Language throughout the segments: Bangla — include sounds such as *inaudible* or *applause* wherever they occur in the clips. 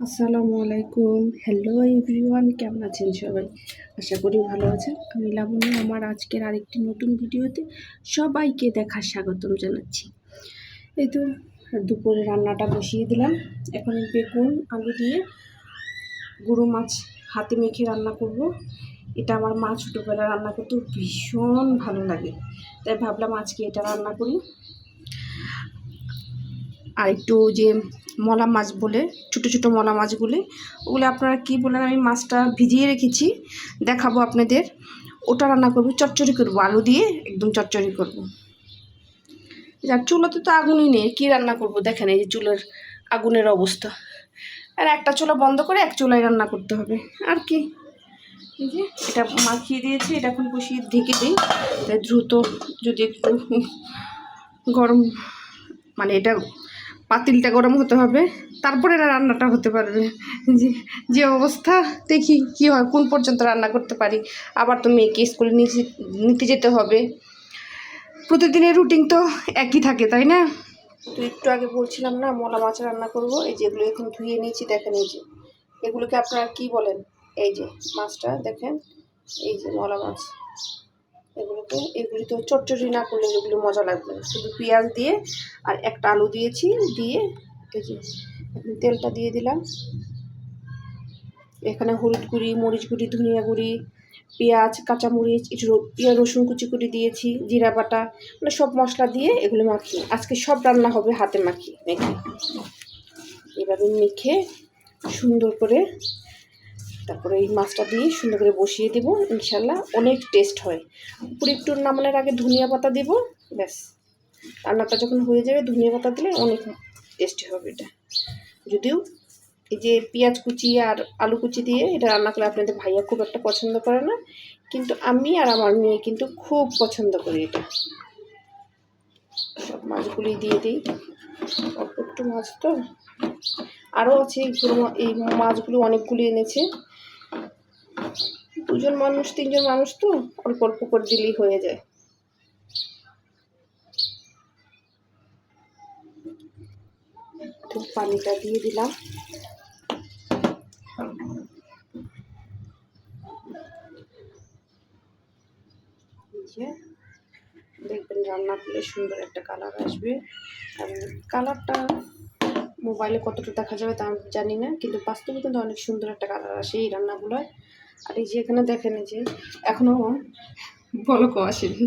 আসসালামু আলাইকুম। হ্যালো এভরিওয়ান কেমন আছেন সবাই? আশা করি ভালো আছেন। আমি লাবণী আমার আজকের আরেকটি নতুন ভিডিওতে সবাইকে দেখার স্বাগতম জানাচ্ছি। এই তো, দুপুরে রান্নাটা বসিয়ে দিলাম। এখন বেগুন, আলু দিয়ে গুঁড়ো মাছ হাতে মেখে রান্না করব। এটা আমার মা ছোটোবেলা রান্না করতে, ভীষণ ভালো লাগে। তাই ভাবলাম আজকে এটা রান্না করি। আর একটু যে মলা মাছ বলে, ছোটো ছোটো মলা মাছগুলি। ওগুলো আপনারা কি বলেন আমি মাছটা ভিজিয়ে রেখেছি, দেখাবো আপনাদের। ওটা রান্না করব, চচ্চড়ি করব, আলু দিয়ে একদম চচ্চড়ি করব। যাক, চুলোতে তো আগুনই নেই, কী রান্না করব? দেখেন এই যে চুলের আগুনের অবস্থা। আর একটা চুলা বন্ধ করে এক চুলায় রান্না করতে হবে। আর কি? যে এটা মাখিয়ে দিয়েছি, এটা এখন বসিয়ে ঢেকে দিই। তাই দ্রুত যদি একটু গরম মানে এটা পাতিলটা গরম হতে হবে, তারপরে রান্নাটা হতে পারবে। যে যে অবস্থা, দেখি কি হয়, কোন পর্যন্ত রান্না করতে পারি। আবার তো মেয়েকে স্কুলে নিতে যেতে হবে। প্রতিদিনের রুটিন তো একই থাকে, তাই না? তো একটু আগে বলছিলাম না, মলা মাছ রান্না করব, এই যেগুলো এখন ধুয়ে নিয়েছি, দেখেন এই যে। এগুলোকে আপনারা কি বলেন? এই যে, মাছটা দেখেন, এই যে মলা মাছ। এগুলোকে, এগুলি তো চটচড়ি না করলে এগুলো মজা লাগবে শুধু পেঁয়াজ দিয়ে আর একটা আলু দিয়েছি, দিয়ে এই যে তেলটা দিয়ে দিলাম। এখানে হলুদ গুঁড়ি, মরিচ গুঁড়ি, ধনিয়া গুঁড়ি, পেঁয়াজ, কাঁচামরিচ, একটু পেঁয়াজ রসুন কুচি করে দিয়েছি, জিরা বাটা মানে সব মশলা দিয়ে এগুলো মাখি আজকে সব রান্না হবে হাতে মাখি মেখে এভাবে মেখে সুন্দর করে তারপরে এই মাছটা দিয়ে সুন্দর করে বসিয়ে দেবো, ইনশাল্লাহ অনেক টেস্ট হয়। উপরে একটু নামানোর আগে ধনিয়া পাতা দেবো, ব্যাস। রান্নাটা যখন হয়ে যাবে, ধনিয়া পাতা দিলে অনেক টেস্টি হবে এটা। যদিও এই যে পেঁয়াজ কুচি আর আলু কুচি দিয়ে এটা রান্না করলে আপনাদের ভাইয়া খুব একটা পছন্দ করে না, কিন্তু আমি আর আমার মেয়ে কিন্তু খুব পছন্দ করি এটা। সব মাছগুলি দিয়ে দিই। একটু মাছ তো। আরও আছে এই মাছগুলো অনেকগুলি এনেছে। দুজন মানুষ, তিনজন মানুষ তো অল্প অল্প করে দিলেই হয়ে যায়। পানিটা দিয়ে দিলাম। দেখবেন রান্না করলে সুন্দর একটা কালার আসবে। আর কালারটা মোবাইলে কতটা দেখা যাবে তা আমি জানি না, কিন্তু বাস্তবে কিন্তু অনেক সুন্দর একটা কালার আসে এই রান্নাগুলোয়। আর এই যে এখানে দেখেন যে এখনও কো আসেনি।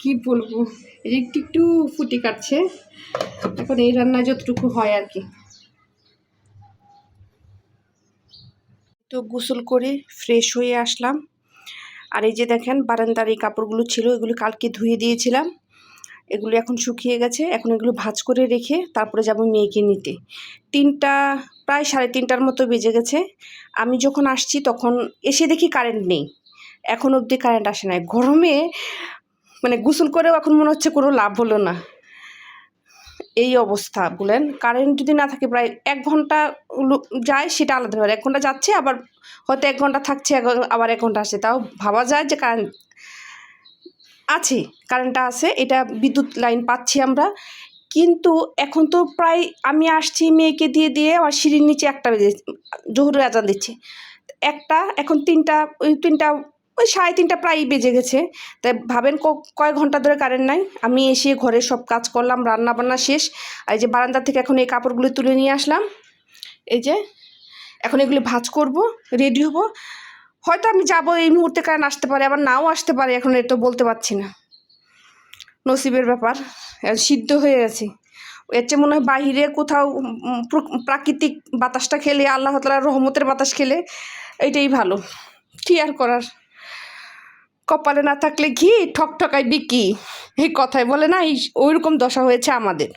কী বলব? এই যে একটু একটু ফুটি কাটছে। এখন এই রান্না যতটুকু হয় আর কি। তো গোসল করে ফ্রেশ হয়ে আসলাম। আর এই যে দেখেন, বারান্দার এই কাপড়গুলো ছিল, এগুলো কালকে ধুয়ে দিয়েছিলাম। এগুলো এখন শুকিয়ে গেছে, এখন এগুলো ভাঁজ করে রেখে তারপরে যাব মেয়েকে নিতে। তিনটা, প্রায় সাড়ে তিনটার মতো বেজে গেছে। আমি যখন আসছি তখন এসে দেখি কারেন্ট নেই। এখন অবধি কারেন্ট আসে নাই। গরমে মানে গোসল করেও এখন মনে হচ্ছে কোনো লাভ হলো না। এই অবস্থা বলেন কারেন্ট যদি না থাকে প্রায় এক ঘণ্টা যায় সেটা আলাদা ব্যাপার। এক ঘণ্টা যাচ্ছে, আবার হয়তো এক ঘণ্টা থাকছে আবার এক ঘণ্টা আসছে। তাও ভাবা যায় যে কারেন্ট আছে কারেন্টটা আছে, এটা বিদ্যুৎ লাইন পাচ্ছি আমরা। কিন্তু এখন তো প্রায় আমি আসছি মেয়েকে দিয়ে দিয়ে, আমার সিঁড়ির নিচে একটা বেজে জহুরের আজান দিচ্ছে। একটা, এখন তিনটা, ওই তিনটা, ওই সাড়ে তিনটা প্রায় বেজে গেছে। তাই ভাবেন কয় ঘণ্টা ধরে কারেন্ট নাই। আমি এসে ঘরে সব কাজ করলাম রান্না বান্না শেষ। আর এই যে বারান্দা থেকে এখন এই কাপড়গুলো তুলে নিয়ে আসলাম। এই যে, এখন এগুলি ভাঁজ করব রেডি হব। হয়তো আমি যাব এই মুহূর্তে কারেন্ট আসতে পারে, আবার নাও আসতে পারে, এখন এটা বলতে পারছি না। নসিবের ব্যাপার সিদ্ধ হয়ে গেছে। এর চেয়ে মনে হয় বাহিরে কোথাও প্রাকৃতিক বাতাসটা খেলে, আল্লাহ তালার রহমতের বাতাস খেলে এইটাই ভালো। কি আর করার? কপালে না থাকলে ঘি ঠক ঠকাই বিকি, এই কথায় বলে না, এই ওইরকম দশা হয়েছে আমাদের।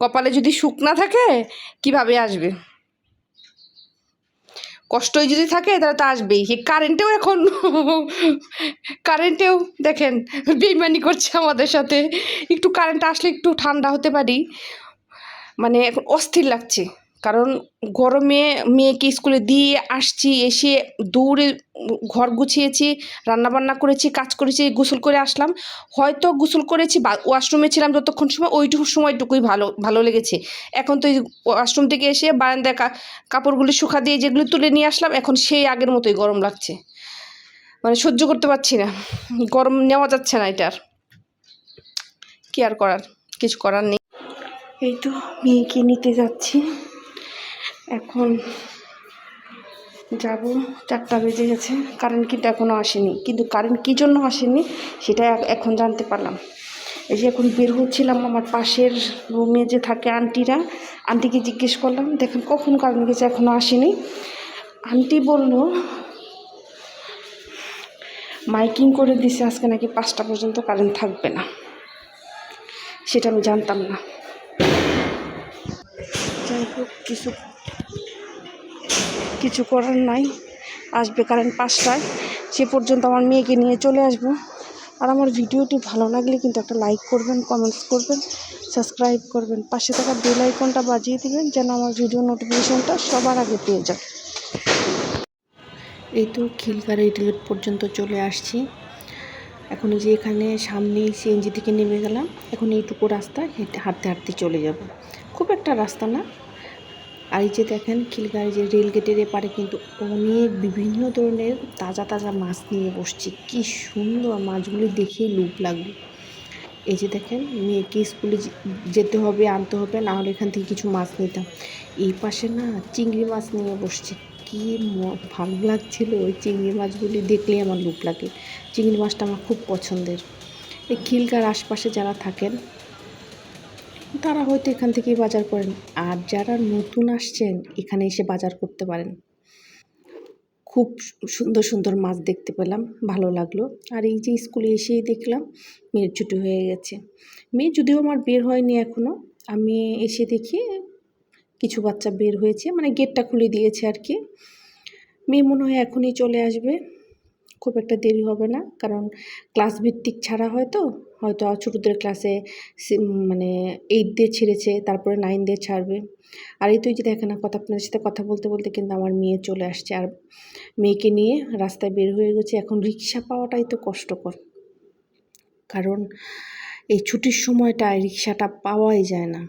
কপালে যদি সুখ না থাকে, কীভাবে আসবে? কষ্টই যদি থাকে তাহলে তো আসবেই। কারেন্টেও এখন *laughs* কারেন্টেও দেখেন, বেইমানি করছে আমাদের সাথে। একটু কারেন্ট আসলে একটু ঠান্ডা হতে পারি। মানে এখন অস্থির লাগছে। কারণ গরমে মেয়েকে স্কুলে দিয়ে আসছি, এসে দৌড়ে ঘর গুছিয়েছি, রান্নাবান্না করেছি, কাজ করেছি, গোসল করে আসলাম। হয়তো গোসল করেছি ওয়াশরুমে ছিলাম যতক্ষণ সময় ওইটুকু সময়টুকুই ভালো ভালো লেগেছে। এখন তো ওয়াশরুম থেকে এসে বারান্দায় কাপড়গুলি শুকা দিয়ে যেগুলো তুলে নিয়ে আসলাম, এখন সেই আগের মতোই গরম লাগছে। মানে সহ্য করতে পারছি না। গরম নেওয়া যাচ্ছে না এটার। কি আর করার? কিছু করার নেই। এই তো মেয়েকে নিতে যাচ্ছি। এখন যাব। চারটা বেজে গেছে। কারেন্ট কিন্তু এখনও আসেনি। কিন্তু কারেন্ট কী জন্য আসেনি, সেটা এখন জানতে পারলাম। এই যে এখন বের হচ্ছিলাম আমার পাশের রুমে যে থাকে আন্টিরা। আন্টিকে জিজ্ঞেস করলাম, দেখেন কখন কারেন্ট গেছে এখনও আসেনি? আন্টি বলল, মাইকিং করে দিছে, আজকে নাকি পাঁচটা পর্যন্ত কারেন্ট থাকবে না। সেটা আমি জানতাম না। যাই হোক, কিছু কিছু করার নাই। আসবে কারেন্ট পাঁচটায়। সে পর্যন্ত আমার মেয়েকে নিয়ে চলে আসব। আর আমার ভিডিওটি ভালো লাগলে কিন্তু একটা লাইক করবেন কমেন্টস করবেন সাবস্ক্রাইব করবেন। পাশে থাকা বেল আইকনটা বাজিয়ে দিবেন যেন আমার ভিডিও নোটিফিকেশনটা সবার আগে পেয়ে যায়। এই তো খিলকার রেলগেট পর্যন্ত চলে আসছি। এখন যে এখানে সামনেই সিএনজি থেকে নেমে গেলাম। এখন এইটুকু রাস্তা, হেঁটে হাঁটতে হাঁটতে চলে যাব। খুব একটা রাস্তা না। আর এই যে দেখেন খিলগাঁর যে রেল গেটের এপারে কিন্তু অনেক বিভিন্ন ধরনের তাজা তাজা মাছ নিয়ে বসছে। কি সুন্দর মাছগুলি দেখেই লুপ লাগল। এই যে দেখেন, মেয়েকে স্কুলে যেতে হবে, আনতে হবে, না হলে এখান থেকে কিছু মাছ নিতাম। এই পাশে না চিংড়ি মাছ নিয়ে বসছে। কি ভালো লাগছিল ওই চিংড়ি মাছগুলি দেখলেই আমার লুপ লাগে। চিংড়ি মাছটা আমার খুব পছন্দের। এই খিলগার আশপাশে যারা থাকেন তারা হয়তো এখান থেকেই বাজার করেন। আর যারা নতুন আসছেন, এখানে এসে বাজার করতে পারেন। খুব সুন্দর সুন্দর মাছ দেখতে পেলাম, ভালো লাগল। আর এই যে স্কুলে এসেই দেখলাম, মেয়ের ছুটি হয়ে গেছে। মেয়ে যদিও আমার বের হয়নি এখনও আমি এসে দেখি কিছু বাচ্চা বের হয়েছে মানে গেটটা খুলে দিয়েছে আর কি। মেয়ে মনে হয় এখনই চলে আসবে। খুব একটা দেরি হবে না, কারণ ক্লাস ভিত্তিক ছাড়া হয় তো। হয়তো ছোটোদের ক্লাসে মানে এইট দিয়ে ছেড়েছে, তারপরে নাইন দিয়ে ছাড়বে। আর এই তুই যে দেখেন না, কথা আপনাদের সাথে কথা বলতে বলতে কিন্তু আমার মেয়ে চলে আসছে। আর মেয়েকে নিয়ে রাস্তায় বের হয়ে গেছে। এখন রিক্সা পাওয়াটাই তো কষ্টকর। কারণ এই ছুটির সময়টায় রিক্সাটা পাওয়াই যায় না।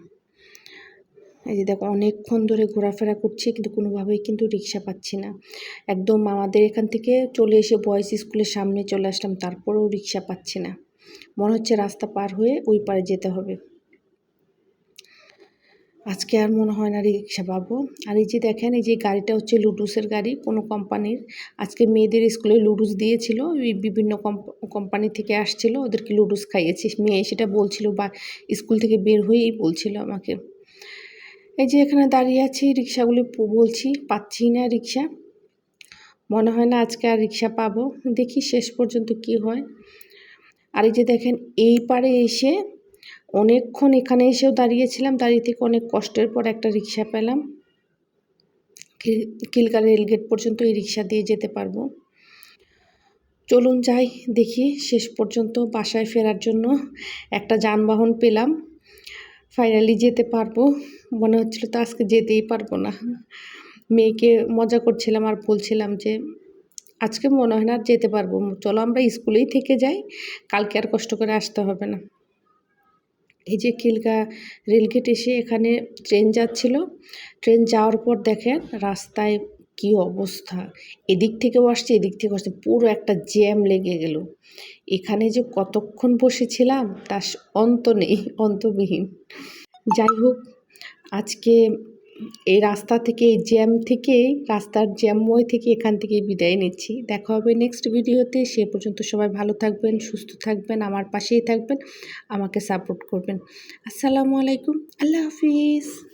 এই যে দেখো, অনেকক্ষণ ধরে ঘোরাফেরা করছি, কিন্তু কোনোভাবেই কিন্তু রিক্সা পাচ্ছি না। একদম আমাদের এখান থেকে চলে এসে বয়েজ স্কুলের সামনে চলে আসলাম, তারপরেও রিক্সা পাচ্ছি না। মনে হচ্ছে রাস্তা পার হয়ে ওই পারে যেতে হবে। আজকে আর মনে হয় না রিক্সা পাবো। আর এই যে দেখেন, এই যে গাড়িটা হচ্ছে লুডুসের গাড়ি, কোনো কোম্পানির। আজকে মেয়েদের স্কুলে লুডুস দিয়েছিল বিভিন্ন কোম্পানি থেকে আসছিল, ওদেরকে লুডুস খাইয়েছি। মেয়ে সেটা বলছিল, বা স্কুল থেকে বের হয়েই বলছিল আমাকে। এই যে এখানে দাঁড়িয়ে আছি, রিক্সাগুলি বলছি, পাচ্ছি না রিক্সা। মনে হয় না আজকে আর রিক্সা পাবো। দেখি শেষ পর্যন্ত কি হয়। আর এই যে দেখেন, এই পারে এসে অনেকক্ষণ এখানে এসেও দাঁড়িয়েছিলাম। দাঁড়িয়ে থেকে অনেক কষ্টের পর একটা রিক্সা পেলাম। কিল- কিলকা রেলগেট পর্যন্ত এই রিক্সা দিয়ে যেতে পারব। চলুন যাই, দেখি শেষ পর্যন্ত বাসায় ফেরার জন্য একটা যানবাহন পেলাম। ফাইনালি যেতে পারব। মনে হচ্ছিল তো আজকে যেতেই পারব না। মেয়েকে মজা করছিলাম আর বলছিলাম যে আজকে মনে হয় না আর যেতে পারব। চলো আমরা স্কুলেই থেকে যাই। কালকে আর কষ্ট করে আসতে হবে না। এই যে কিলকা রেলগেট এসে এখানে ট্রেন যাচ্ছিল। ট্রেন যাওয়ার পর দেখেন রাস্তায় কি অবস্থা। এদিক থেকেও আসছে, এদিক থেকে আসছে। পুরো একটা জ্যাম লেগে গেল। এখানে যে কতক্ষণ বসেছিলাম, তার অন্ত নেই, অন্তবিহীন। যাই হোক, আজকে এই রাস্তা থেকে, এই জ্যাম থেকে, রাস্তার জ্যামময় থেকে এখান থেকে বিদায় নিচ্ছি। দেখা হবে নেক্সট ভিডিওতে সে পর্যন্ত সবাই ভালো থাকবেন, সুস্থ থাকবেন, আমার পাশেই থাকবেন, আমাকে সাপোর্ট করবেন। আসসালামু আলাইকুম। আল্লাহ হাফিজ।